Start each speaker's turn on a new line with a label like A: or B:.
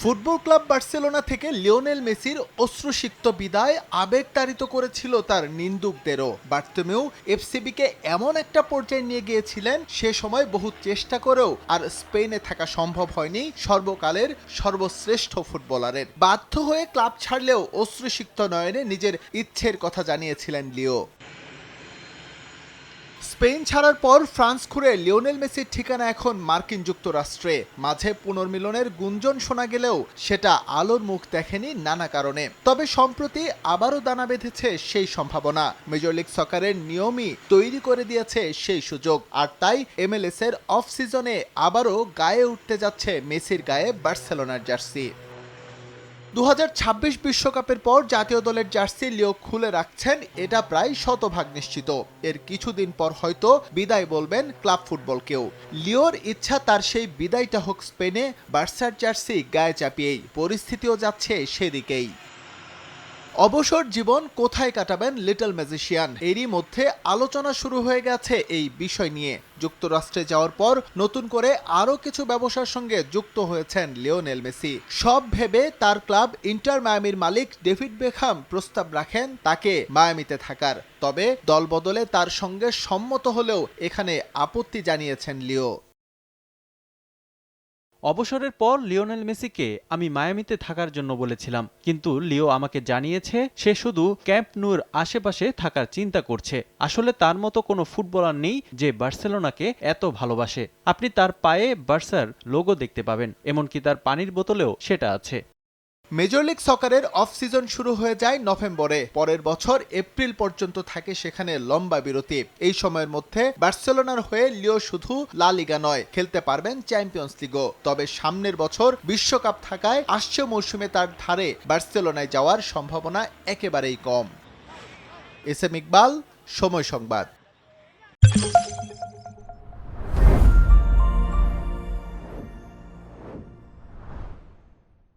A: Football club Barcelona থেকে Lionel মেসির অশ্রুসিক্ত বিদায় আবেগতাড়িত করেছিল তার নিন্দুকদেরও। বার্তমেও এফসিবিকে এমন একটা পর্যায়ে নিয়ে গিয়েছিলেন, সে সময় বহু চেষ্টা করেও আর স্পেনে থাকা সম্ভব হয়নি সর্বকালের সর্বশ্রেষ্ঠ ফুটবলারের। বাধ্য হয়ে ক্লাব ছাড়লেও অশ্রুসিক্ত নয়নে নিজের ইচ্ছের কথা জানিয়েছিলেন লিও। স্পেন ছাড়ার পর ফ্রান্স ঘুরে লিওনেল মেসির ঠিকানা এখন মার্কিন যুক্তরাষ্ট্রে। মাঝে পুনর্মিলনের গুঞ্জন শোনা গেলেও সেটা আলোর মুখ দেখেনি নানা কারণে। তবে সম্প্রতি আবারও দানা বেঁধেছে সেই সম্ভাবনা। মেজর লিগ সকারের নিয়মই তৈরি করে দিয়েছে সেই সুযোগ। আর তাই এমএলএস এর অফ সিজনে আবারও গায়ে উঠতে যাচ্ছে মেসির গায়ে বার্সেলোনার জার্সি। দু বিশ্বকাপের পর জাতীয় দলের জার্সি লিও খুলে রাখছেন, এটা প্রায় শতভাগ নিশ্চিত। এর কিছুদিন পর হয়তো বিদায় বলবেন ক্লাব ফুটবলকেও। লিওর ইচ্ছা তার সেই বিদায়টা হোক স্পেনে, বার্সার জার্সি গায়ে চাপিয়েই। পরিস্থিতিও যাচ্ছে সেদিকেই। অবসর জীবন কোথায় কাটাবেন লিটল ম্যাজিশিয়ান? এরই মধ্যে আলোচনা শুরু হয়ে গেছে এই বিষয় নিয়ে। যুক্তরাষ্ট্রে যাওয়ার পর নতুন করে আরও কিছু ব্যবসার সঙ্গে যুক্ত হয়েছেন লিওনেল মেসি। সব ভেবে তার ক্লাব ইন্টার মায়ামির মালিক ডেভিড বেখাম প্রস্তাব রাখেন তাকে মায়ামিতে থাকার। তবে দলবদলে তার সঙ্গে সম্মত হলেও এখানে আপত্তি জানিয়েছেন লিও।
B: অবসরের পর লিওনেল মেসিকে আমি মায়ামিতে থাকার জন্য বলেছিলাম, কিন্তু লিও আমাকে জানিয়েছে, সে শুধু ক্যাম্প নুর আশেপাশে থাকার চিন্তা করছে। আসলে তার মতো কোনো ফুটবলার নেই যে বার্সেলোনাকে এত ভালোবাসে। আপনি তার পায়ে বার্সার লোগো দেখতে পাবেন, এমনকি তার পানির বোতলেও সেটা আছে।
A: মেজর লিগ সকারের অফ সিজন শুরু হয়ে যায় নভেম্বরে। পরের বছর এপ্রিল পর্যন্ত থাকে সেখানে লম্বা বিরতি। এই সময়ের মধ্যে বার্সেলোনার হয়ে লিও শুধু লা লিগা নয়, খেলতে পারবেন চ্যাম্পিয়ন্স লিগও। তবে সামনের বছর বিশ্বকাপ থাকায় আসছে মৌসুমে তার ধারে বার্সেলোনায় যাওয়ার সম্ভাবনা একেবারেই কম। এস এম ইকবাল, সময় সংবাদ।